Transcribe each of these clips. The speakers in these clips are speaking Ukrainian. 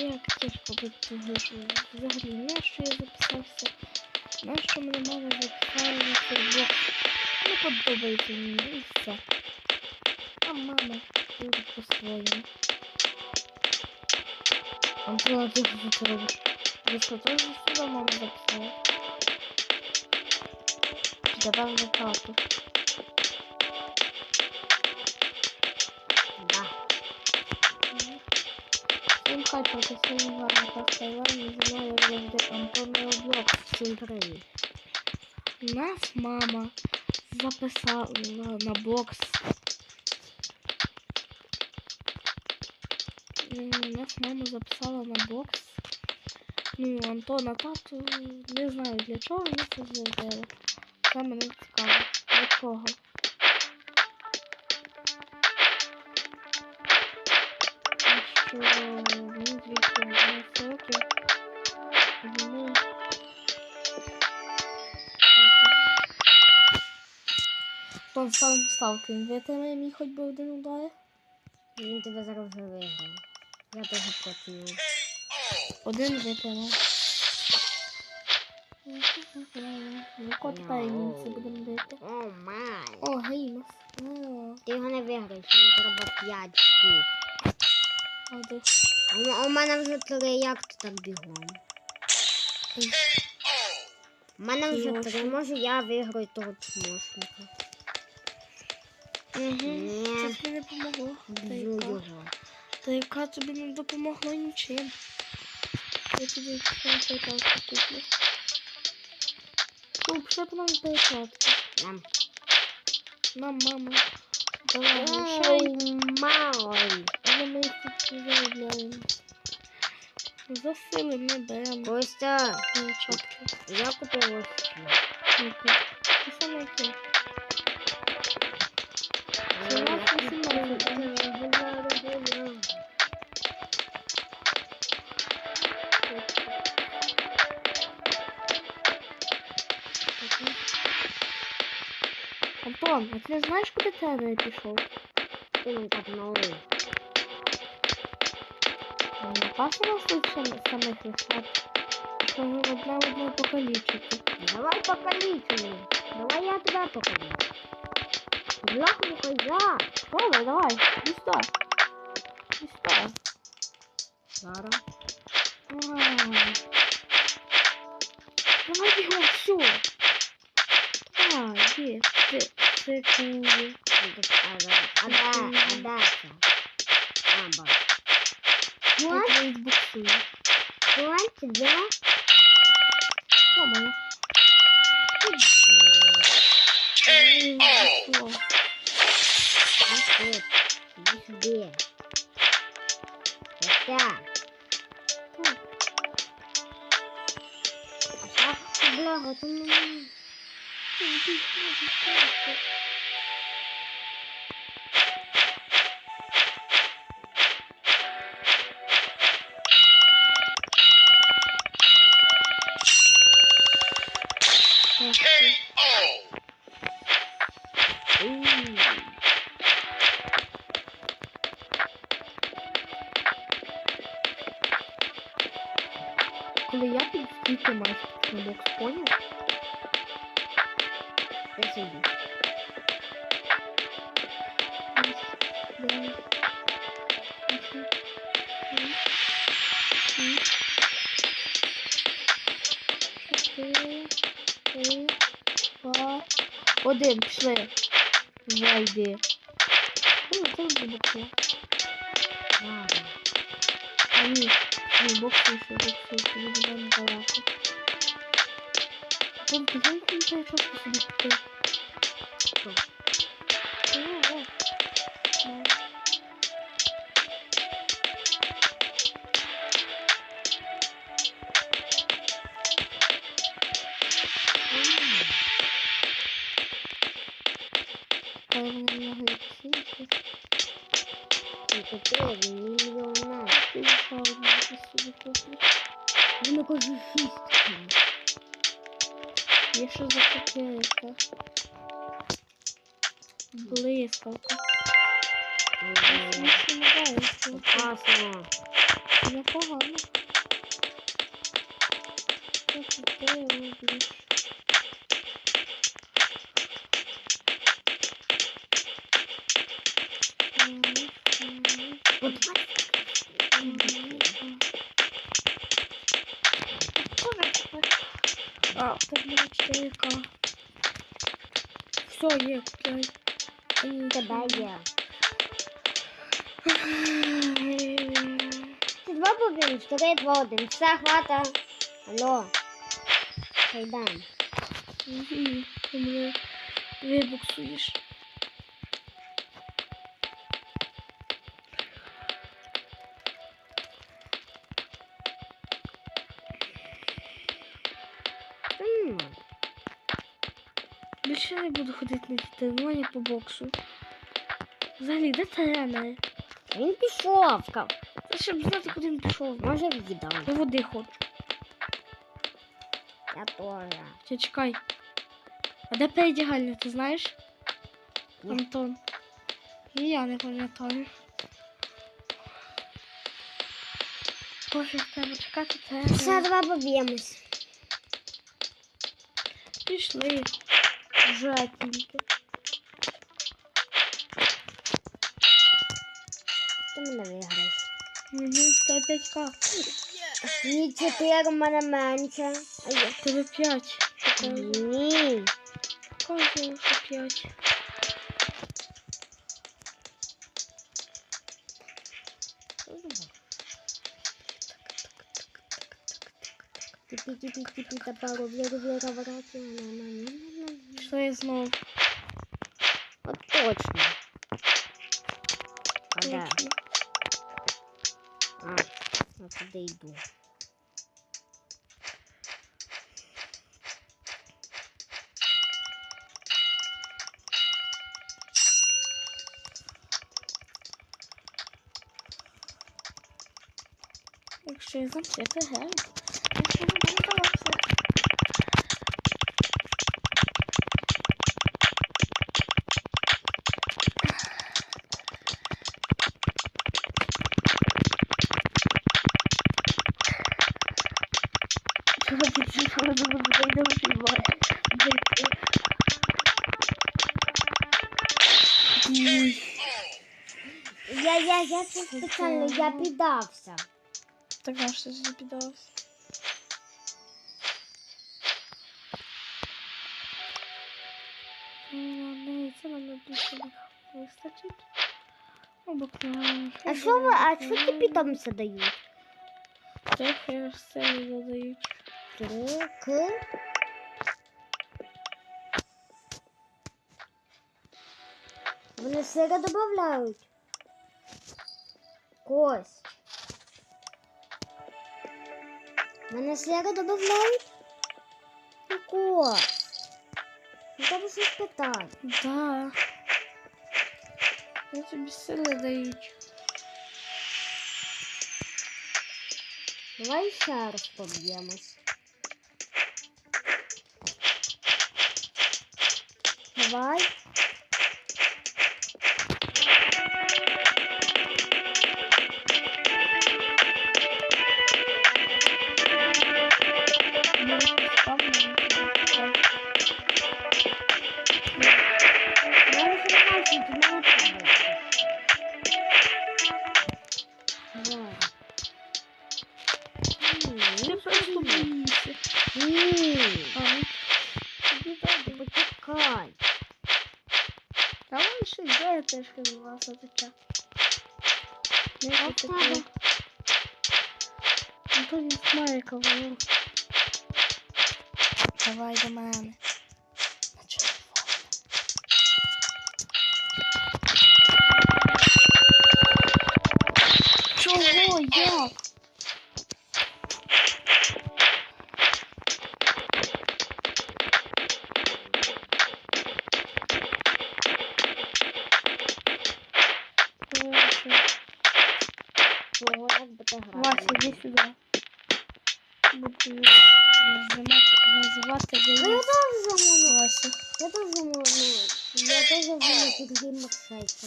як буде того, що взагалі на що я записався, на що мене мама записала на футбокс. Не подобається мені і все. А мама буде по-своєму. Антона, ти що це? Ви що, теж сюди мама записала? Чи тепер Сьогодні гарно поставляю, зі мною завжди Антон Облок. Всім привіт. Нас мама записала на бокс. Нас мама записала на бокс. Ну, Антона тату не знаю для чого вони це зробили. Це мене цікаво. Для чого? Що Тон став ставки. Витримає мій хоч би один удар. Він тебе зараз вже виграє. Я теж проти. Один витримав. Ну, кот перемінці будемо бити. О май. О, геймас. Ти його не виграєш, мені треба 5 штук. один. А у мене вже три, як ти так бігом? У мене вже три, може я виграю того чмошника. Угу. Це тобі не помогло. Та яка? Та яка тобі не допомогло нічим. Я тобі перекладку куплю. Куп, ще б нам перекладки. Нам. Нам, мама. Давай. Ой, май. Але ми їх тут не заробляємо. За сили не беремо Костя, я купив ось? Те саме як а ти не знаєш, куди тебе пішов? Так новий. Не опасно сам- самих лишати. Що ви одне одне покалічити. Давай покалічимо. Давай я тебе покалічу. Бляху я. Давай, давай, не стой. Не стой. Зараз. Це, це куди. А де? А де? А де це? А, бачу. Я What? тебе відбуксую. What? Де? Що моє? KO. Ось тут. Іди сюди. Ось так. А що? Бляха, ти мені... Коли я підстій, ти маєш на бокс, поняв? Три, два, один, пішли. Зайди. Ну, це вже боксу. А ні, ні, боксуйся, боксуйся, буде нам далеко. Вон, ти знаєш, він цей час собі купив? Що? О, о. Він каже шістка. Є що за цукерка? Блискавка. Опасно. Це непогано. Це ти робиш? Так було 4К. Все, є, тебе є. Ти два побігли, чотири, два, один. Все, хвата. Алло. Хайдан. Ні, ти мене вибуксуєш. Більше буду ходити на тренування по боксу. Взагалі, де тренер? Він пішов. Та щоб знати, куди він пішов. Може віддав. Я води хочу. Я теж. Ти чекай. А де передягальня, ти знаєш? Ні. Антон. І я не пам'ятаю. Боже, треба чекати Все, давай поб'ємось. Пішли. Тільки. Ти мене виграєш. Угу, 105к. Ні, чотири в мене менше. А я... Тебе 5. Ні. Кажу, що 5. Типі-типі-типі, та пару віра, віра, врати. Пішли знову. От точно. А де? Точно. А, я туди йду. Якщо я замся, то гей. Чого ти це сразу не вживає? Я, я, я це спеціально, я піддався. Так а що ж піддався? Ну, це нам більше не вистачить. Обикновено. А що ви, а що ті питомці дають? Це херсели додають. Трик. Вони сира додають. Кость. Вони сира додають? Ну, кость. Ну, треба щось питати. Да. Я тобі сили дають. Давай ще раз поб'ємось. Давай. Теж розвивався таке. Не таке. Антон знає кого. Давай до мене. фотографії. Вася, іди сюди. Буду ну, Я тоже її Вася. Я тоже замовлю. Я тоже замовлю під геймок сайта.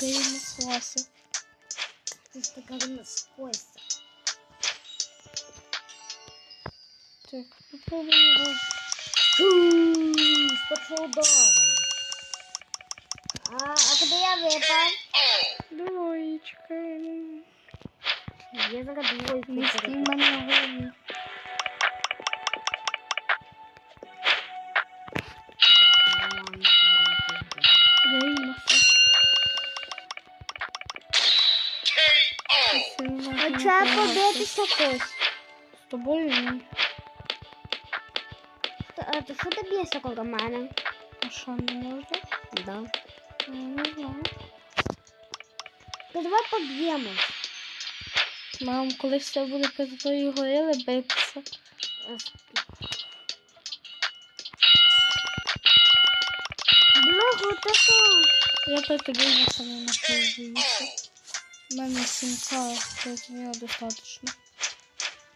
Геймок Вася. Ти ж така геймок Вася. Так, ну, попробуємо його. Хм, с такого удара. А, а когда я выпал? Двоечка. Я зараз двойку Міський перейду. мене на голові. Я їмося. А це побитися хтось. З тобою ні. А то що ти б'єшся коло мене? А що, не можна? Да. Я не знаю. Давай поб'ємось. Мам, колись це буде проти тої горили битися. Благо, то що? Я проти геймаса не напробуюся. У мене сімка, проти нього достатньо.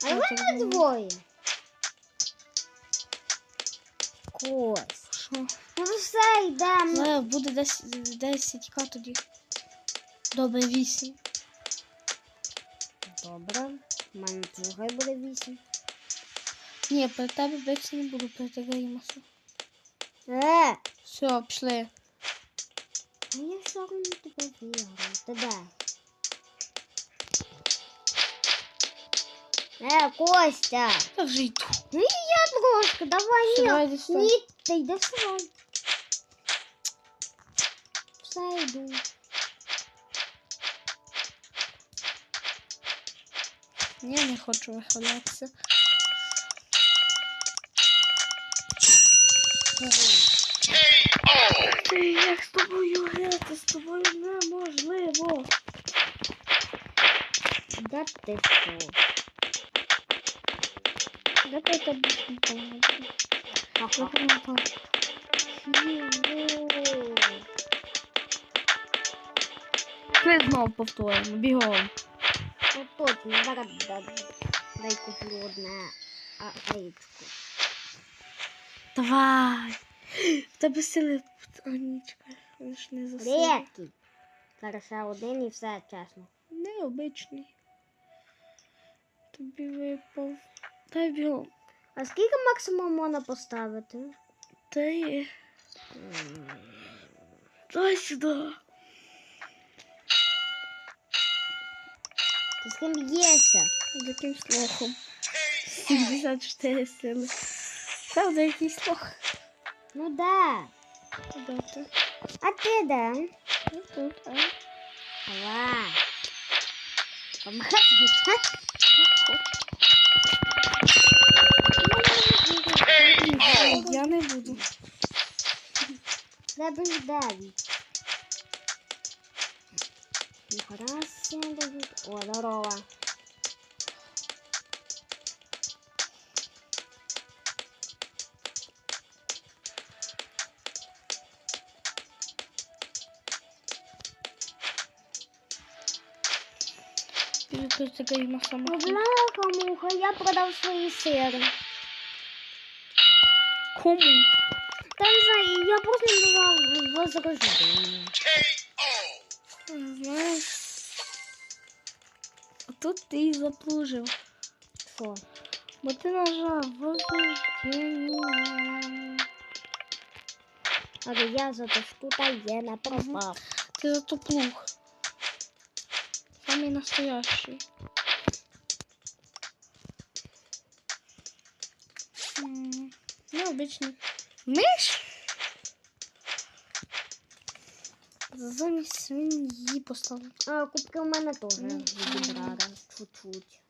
А Я його так не думаю. двоє. Кось. Що? Ну все, йдемо. Буде 10, 10 к тоді. Добре, 8. Добре. У мене теж хай буде вісім. Ні, при тебе битися не буду проти геймаса. Е, Все, пішли. а я все одно тебе вірю. Ти де? Е, Костя. Я вже йду. Ну і я трошки, давай Все, ні. давай йди сюди. Ні, ти йди сюди. Все йду. Я не хочу вихвалятися. Ти як з тобою грати? З тобою неможливо. Да ти що? Де ти. Фігу. Ми знову повторимо, бігом. Точно, зараз дай, куплю одне яєчко. Давай. В тебе сили, Анічка. Ви ж не засили. Рідкий. Зараз ще один і все чесно. Необичний. Тобі випав. Дай бігом. А скільки максимум можна поставити? Дай. Дай сюди. З ким б'єшся? З яким слухом? 74 сили. Правда, якийсь слух. Ну да. Де ти? А ти де? Ну, тут, а? Давай. Помагати. Я не буду. Треба ж Ну, раз, сім, дев'ять. О, здорово. Бляха, муха, я продав свої сири. Кому? Та не знаю, я просто не знаю возрождення Знаєш. Тут ти і заплужив. Що? Бо ти нажав возрождення. Але я за те, що тут є не пропав. Ти зато плуг. Самый настоящий. М, Необычный. Миш? Замість свиньї поставив. А, кубки у мене теж Мгм. відібрали. Чуть-чуть.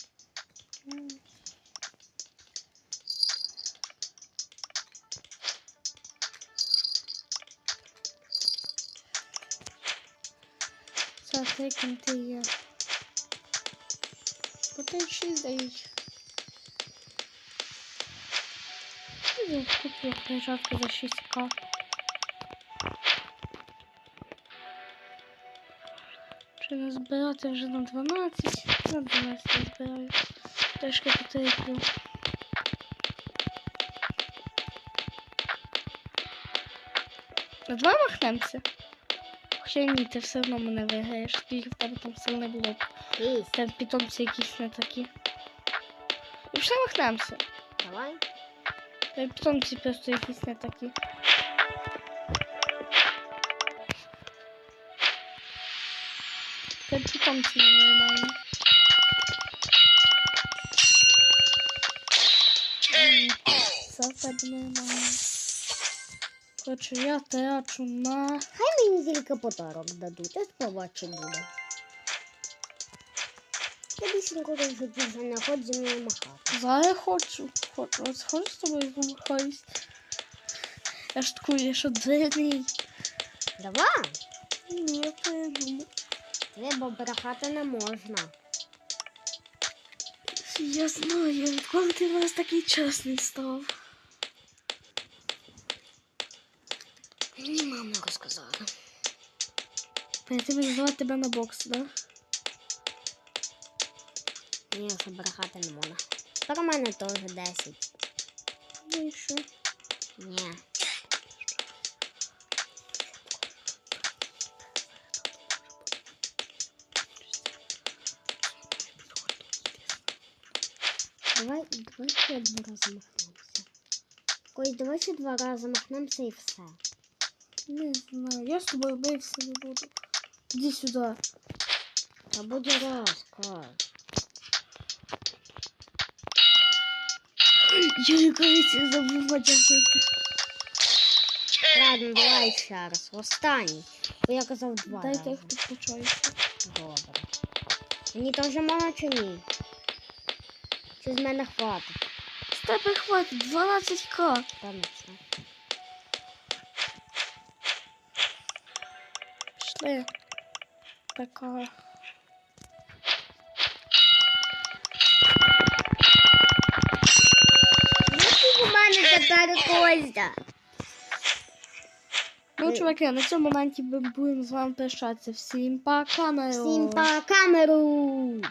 Це яким ти є. Потім шість дають. Я купив книжатку за 6к. Не збирати вже на 12? На 12 збираю. Трошки потерплю. На два махнемося? Хоча ні, ти все одно мене виграєш, скільки в тебе там сил не було. Там питомці якісь не такі. І вже махнемося. Давай. Та й потім ці просто якісь не такі. Та й потім ці нормальні. М, Це в тебе нормально. Коротше, я трачу на... Хай мені тільки подарок дадуть, я побачу буде. Я житті вже не хоч зі мною махати. Зараз хочу. Хочу. От схожу з тобою помахаюсь. Я ж такий, я що дурний. Давай. Ні, я передумав. Треба брехати не можна. Я знаю, відколи ти в нас такий чесний став. Мені мама розказала. Перед як тебе на бокс, да? Ні, що брехати не можна. У мене теж 10. Ну і що? Ні. Давай, давай ще два рази махнемося. Ой, давай ще два рази махнемося і все. Не знаю. Я з тобою бився не буду. Іди сюди. Та буде раз, Кай. Я кажеться, забув подякувати. Ладно, давай ще раз. Останній. Бо я казав два Дайте рази. їх підключаюся. Добре. Мені теж мало чи ні? Чи з мене хватить? З тебе хватить 12к. Та не все. Пішли. Така. У мене тепер Костя. Ну, чуваки, на цьому моменті ми будемо з вами прощатися. Всім пока, народ. Всім по камеру.